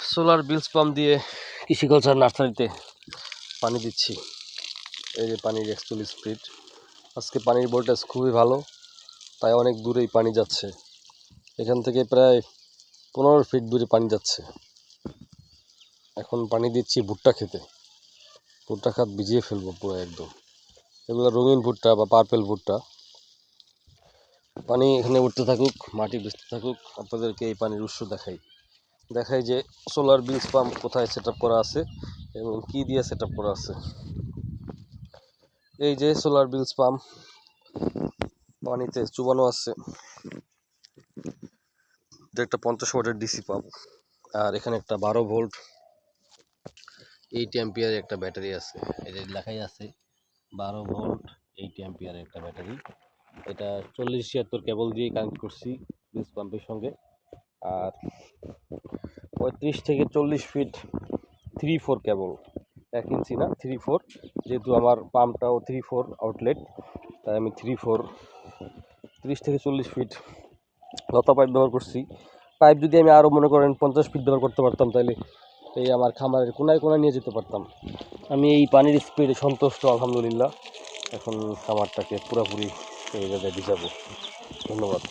Solar বিলস pump দিয়ে কৃষিকালচার নার্সারিতে পানি দিচ্ছি। এই যে পানির অ্যাকচুয়ালি স্পিড। আজকে পানির ভোল্টেজ খুবই ভালো, তাই অনেক দূরেই পানি যাচ্ছে। এখান থেকে প্রায় পনেরো ফিট দূরে পানি যাচ্ছে। এখন পানি দিচ্ছি ভুট্টা খেতে। ভুট্টা খাত ভিজিয়ে ফেলব পুরো একদম। এগুলো রঙিন ভুট্টা বা পার্পেল ভুট্টা। পানি এখানে উঠতে থাকুক, মাটি ভিজতে থাকুক, আপনাদেরকে এই পানির উৎস দেখাই। দেখাই যে সোলার বিলস পাম্প কোথায় সেট করা আছে এবং কি দিয়ে সেট করা আছে। এই যে সোলার বিলস পাম্প পানিতে চুবানো আছে। একটা পঞ্চাশ ওয়াটের ডিসি পাম্প আর এখানে একটা বারো ভোল্ট এইট অ্যাম্পিয়ার একটা ব্যাটারি আছে। এটা লেখাই আছে বারো ভোল্ট এইট অ্যাম্পিয়ার একটা ব্যাটারি। এটা চল্লিশ ছিয়াত্তর কেবল দিয়ে কানেক্ট করছি বিলস পাম্পের সঙ্গে। আর পঁয়ত্রিশ থেকে চল্লিশ ফিট থ্রি ফোর কেবল এক ইঞ্চি না থ্রি ফোর যেহেতু আমার পাম্পটাও থ্রি ফোর আউটলেট তাই আমি থ্রি ফোর তিরিশ থেকে চল্লিশ ফিট লতা পাইপ ব্যবহার করছি। পাইপ যদি আমি আরও মনে করেন পঞ্চাশ ফিট ব্যবহার করতে পারতাম তাহলে এই আমার খামারের কোনায় কোনায় নিয়ে যেতে পারতাম। আমি এই পানির স্পিডে সন্তুষ্ট, আলহামদুলিল্লাহ। এখন খামারটাকে পুরোপুরি এই জায়গায় ভিজাবো। ধন্যবাদ।